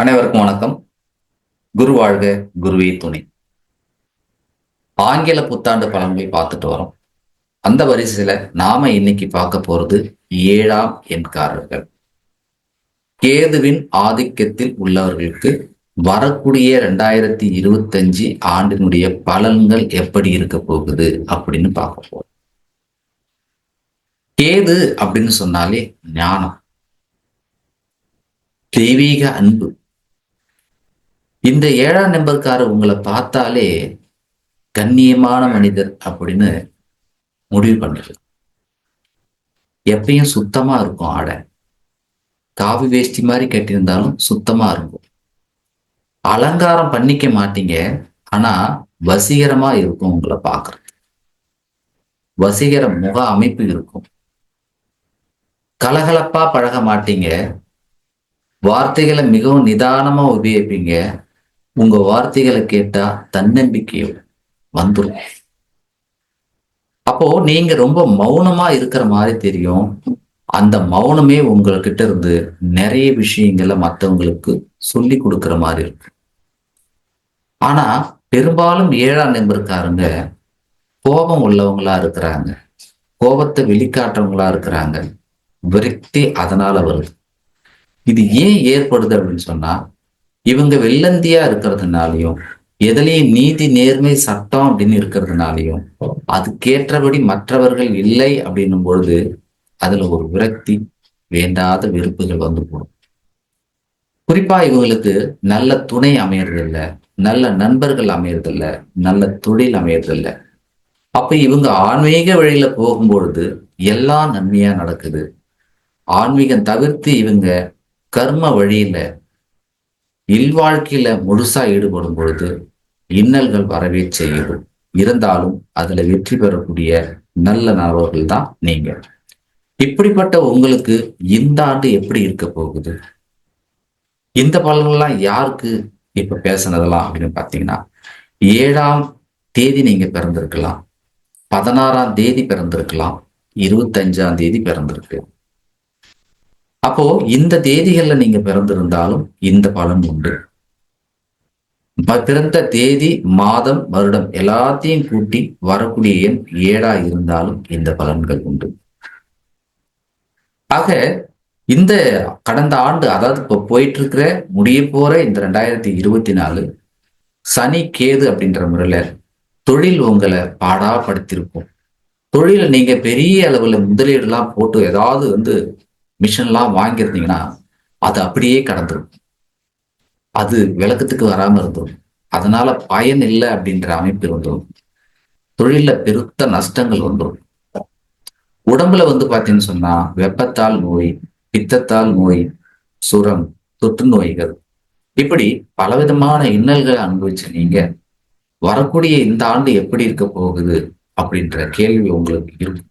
அனைவருக்கும் வணக்கம். குரு வாழ்க குருவே துணை. ஆங்கில புத்தாண்டு பலன்கள் பார்த்துட்டு வரோம். அந்த வரிசையில நாம இன்னைக்கு பார்க்க போறது ஏழாம் எண்காரர்கள். கேதுவின் ஆதிக்கத்தில் உள்ளவர்களுக்கு வரக்கூடிய ரெண்டாயிரத்தி இருபத்தஞ்சு ஆண்டினுடைய பலன்கள் எப்படி இருக்க போகுது அப்படின்னு பார்க்க போறோம். கேது அப்படின்னு சொன்னாலே ஞானம். தெய்வீக அன்பு. இந்த ஏழாம் நம்பர்காரர் உங்களை பார்த்தாலே கண்ணியமான மனிதர் அப்படின்னு முடிவு பண்ணுறது எப்பயும் சுத்தமா இருக்கும் ஆடை. காவி வேஷ்டி மாதிரி கட்டியிருந்தாலும் சுத்தமா இருக்கும். அலங்காரம் பண்ணிக்க மாட்டீங்க ஆனா வசீகரமா இருக்கும் உங்களை பார்க்கறது வசீகர முக அமைப்பு இருக்கும். கலகலப்பா பழக மாட்டீங்க. வார்த்தைகளை மிகவும் நிதானமா உபயோகிப்பீங்க. உங்க வார்த்தைகளை கேட்டா தன்னம்பிக்கை வந்துடும் அப்போ நீங்க ரொம்ப மௌனமா இருக்கிற மாதிரி தெரியும். அந்த மௌனமே உங்ககிட்ட இருந்து நிறைய விஷயங்களை மற்றவங்களுக்கு சொல்லி கொடுக்குற மாதிரி இருக்கு. ஆனா பெரும்பாலும் ஏழாம் நம்பருக்காரங்க கோபம் உள்ளவங்களா இருக்கிறாங்க. கோபத்தை வெளிக்காட்டுறவங்களா இருக்கிறாங்க. விரக்தி அதனால வருது. இது ஏன் ஏற்படுது அப்படின்னு சொன்னா இவங்க வெள்ளந்தியா இருக்கிறதுனாலையும் எதுலையும் நீதி நேர்மை சட்டம் அப்படின்னு இருக்கிறதுனாலையும் அதுக்கேற்றபடி மற்றவர்கள் இல்லை அப்படின்னும் பொழுது அதுல ஒரு விரக்தி வேண்டாத வெறுப்புகள் வந்து போடும். குறிப்பா இவங்களுக்கு நல்ல துணை அமையறதில்ல நல்ல நண்பர்கள் அமையறதில்ல நல்ல தொழில் அமையறதில்ல. அப்ப இவங்க ஆன்மீக வழியில போகும்பொழுது எல்லாம் நன்மையா நடக்குது. ஆன்மீகம் தவிர்த்து இவங்க கர்ம வழியில இல்வாழ்க்கையில முழுசா ஈடுபடும் பொழுது இன்னல்கள் வரவே செய்யுது. இருந்தாலும் அதுல வெற்றி பெறக்கூடிய நல்ல நபர்கள் தான் நீங்க. இப்படிப்பட்ட உங்களுக்கு இந்த ஆண்டு எப்படி இருக்க போகுது? இந்த பலன்கள்லாம் யாருக்கு இப்ப பேசுனதெல்லாம் அப்படின்னு பாத்தீங்கன்னா ஏழாம் தேதி நீங்க பிறந்திருக்கலாம். பதினாறாம் தேதி பிறந்திருக்கலாம். இருபத்தஞ்சாம் தேதி பிறந்திருக்கு. அப்போ இந்த தேதிகள்ல நீங்க பிறந்திருந்தாலும் இந்த பலன் உண்டு. பிறந்த தேதி மாதம் வருடம் எல்லாத்தையும் கூட்டி வரக்கூடிய எண் ஏடா இருந்தாலும் இந்த பலன்கள் உண்டு. ஆக இந்த கடந்த ஆண்டு அதாவது இப்போ போயிட்டு இருக்கிற முடிய போற இந்த ரெண்டாயிரத்தி இருபத்தி நாலு சனி கேது அப்படின்ற முறையில தொழில் உங்களை பாடாப்படுத்திருக்கும் தொழில நீங்க பெரிய அளவுல முதலீடுலாம் போட்டு ஏதாவது வந்து மிஷன்லாம் வாங்கியிருந்தீங்கன்னா அது அப்படியே கடந்துடும் அது விளக்கத்துக்கு வராம இருந்துடும் அதனால பயன் இல்லை அப்படின்ற அமைப்பு வந்துடும் தொழில பெருத்த நஷ்டங்கள் வந்துடும் உடம்புல வந்து பாத்தீங்கன்னு சொன்னா வெப்பத்தால் நோய் பித்தத்தால் நோய் சுரம் தொற்று நோய்கள். இப்படி பலவிதமான இன்னல்களை அனுபவிச்சு நீங்க வரக்கூடிய இந்த ஆண்டு எப்படி இருக்க போகுது அப்படின்ற கேள்வி உங்களுக்கு இருக்கும்.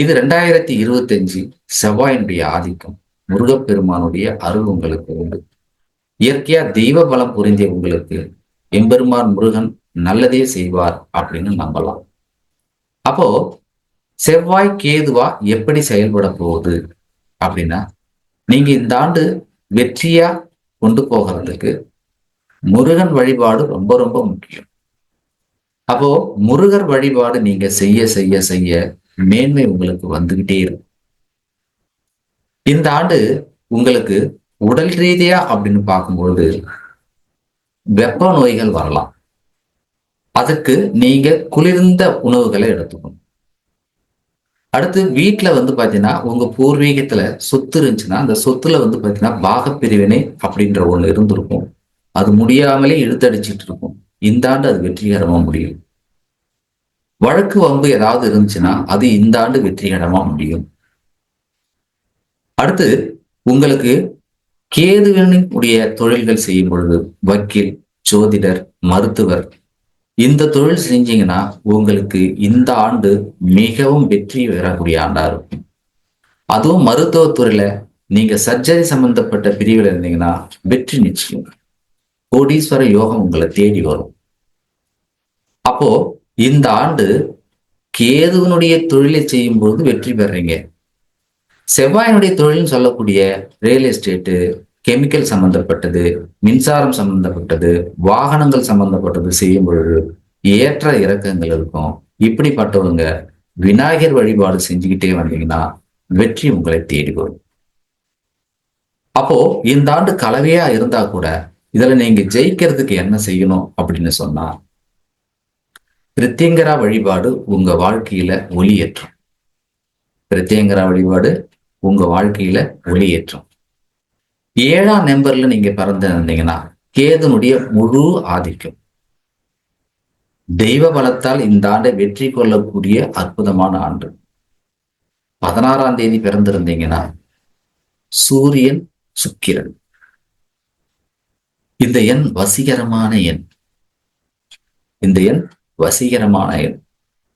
இது ரெண்டாயிரத்தி இருபத்தஞ்சு செவ்வாயினுடைய ஆதிக்கம் முருகப்பெருமானுடைய அருள் உங்களுக்கு உண்டு. இயற்கையா தெய்வ பலம் புரிந்திய உங்களுக்கு எம்பெருமான் முருகன் நல்லதே செய்வார் அப்படின்னு நம்பலாம். அப்போ செவ்வாய் கேதுவா எப்படி செயல்பட போகுது அப்படின்னா நீங்க இந்த ஆண்டு வெற்றியா கொண்டு போகிறதுக்கு முருகன் வழிபாடு ரொம்ப ரொம்ப முக்கியம். அப்போ முருகர் வழிபாடு நீங்க செய்ய செய்ய செய்ய மேன்மை உங்களுக்கு வந்துகிட்டே இருக்கும் இந்த ஆண்டு உங்களுக்கு உடல் ரீதியா அப்படின்னு பார்க்கும்பொழுது வெப்ப நோய்கள் வரலாம். அதுக்கு நீங்க குளிர்ந்த உணவுகளை எடுத்துக்கணும். அடுத்து வீட்டுல வந்து பாத்தீங்கன்னா உங்க பூர்வீகத்துல சொத்து இருந்துச்சுன்னா அந்த சொத்துல வந்து பாத்தீங்கன்னா பாகப்பிரிவினை அப்படின்ற ஒண்ணு இருந்திருக்கும். அது முடியாமலே இழுத்தடிச்சிட்டு இருக்கும். இந்த ஆண்டு அது வெற்றிகரமா முடியும். வழக்கு வம்பு ஏதாவது இருந்துச்சுன்னா அது இந்த ஆண்டு வெற்றிகரமா முடியும். அடுத்து உங்களுக்கு கேதுவனுடைய தொழில்கள் செய்யும் பொழுது வக்கீல் ஜோதிடர் மருத்துவர் இந்த தொழில் செஞ்சீங்கன்னா உங்களுக்கு இந்த ஆண்டு மிகவும் வெற்றி பெறக்கூடிய ஆண்டா இருக்கும். அதுவும் மருத்துவத்துறையில நீங்க சர்ஜரி சம்பந்தப்பட்ட பிரிவில் இருந்தீங்கன்னா வெற்றி நிச்சயம். கோடீஸ்வர யோகம் உங்களை தேடி வரும். அப்போ இந்த ஆண்டு கேதுவனுடைய தொழிலை செய்யும் பொழுது வெற்றி பெறீங்க. செவ்வாயினுடைய தொழில்னு சொல்லக்கூடிய ரியல் எஸ்டேட்டு கெமிக்கல் சம்பந்தப்பட்டது மின்சாரம் சம்பந்தப்பட்டது வாகனங்கள் சம்பந்தப்பட்டது செய்யும் பொழுது ஏற்ற இறக்கங்கள் இருக்கும். இப்படிப்பட்டவங்க விநாயகர் வழிபாடு செஞ்சுக்கிட்டே வந்தீங்கன்னா வெற்றி உங்களை தேடி வரும். அப்போ இந்த ஆண்டு கலவையா இருந்தா கூட இதுல நீங்க ஜெயிக்கிறதுக்கு என்ன செய்யணும் அப்படின்னு சொன்னா பிரத்யங்கரா வழிபாடு உங்க வாழ்க்கையில ஒளியேற்றும். பிரத்யங்கரா வழிபாடு உங்க வாழ்க்கையில ஒளியேற்றும். ஏழாம் நம்பர்ல நீங்க பிறந்திருந்தீங்கன்னா கேதுனுடைய முழு ஆதிக்கம். தெய்வ பலத்தால் இந்த ஆண்டை வெற்றி கொள்ளக்கூடிய அற்புதமான ஆண்டு. பதினாறாம் தேதி பிறந்திருந்தீங்கன்னா சூரியன் சுக்கிரன். இந்த எண் வசீகரமான எண். இந்த எண் வசீகரமான எண்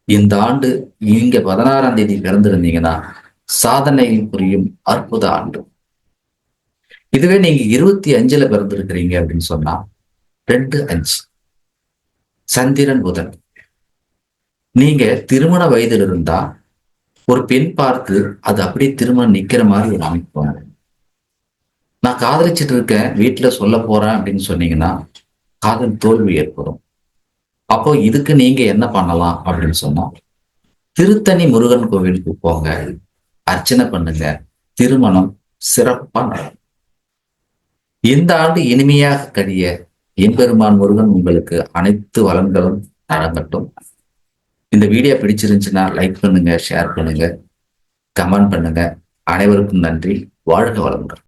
இந்த ஆண்டு நீங்க பதினாறாம் தேதி பிறந்திருந்தீங்கன்னா சாதனையில் புரியும் அற்புத ஆண்டு. இதுவே நீங்க இருபத்தி அஞ்சுல பிறந்திருக்கிறீங்க அப்படின்னு சொன்னா ரெண்டு அஞ்சு. சந்திரன் புதன். நீங்க திருமண வயதில் இருந்தா ஒரு பெண் பார்த்து அது அப்படியே திருமணம் நிக்கிற மாதிரி ஒரு அமைப்பு நான் காதலிச்சிட்டு இருக்கேன் வீட்டுல சொல்ல போறேன் அப்படின்னு சொன்னீங்கன்னா காதல் தோல்வி ஏற்படும். அப்போ இதுக்கு நீங்க என்ன பண்ணலாம் அப்படின்னு சொன்னா திருத்தணி முருகன் கோவிலுக்கு போங்க. அர்ச்சனை பண்ணுங்க. திருமணம் சிறப்பா நடக்கும். இந்த ஆண்டு இனிமையாக கழிய எம்பெருமான் முருகன் உங்களுக்கு அனைத்து வளங்களும் வழங்கட்டும் இந்த வீடியோ பிடிச்சிருந்துச்சுன்னா லைக் பண்ணுங்க ஷேர் பண்ணுங்க கமெண்ட் பண்ணுங்க. அனைவருக்கும் நன்றி. வாழ்க வளங்கள்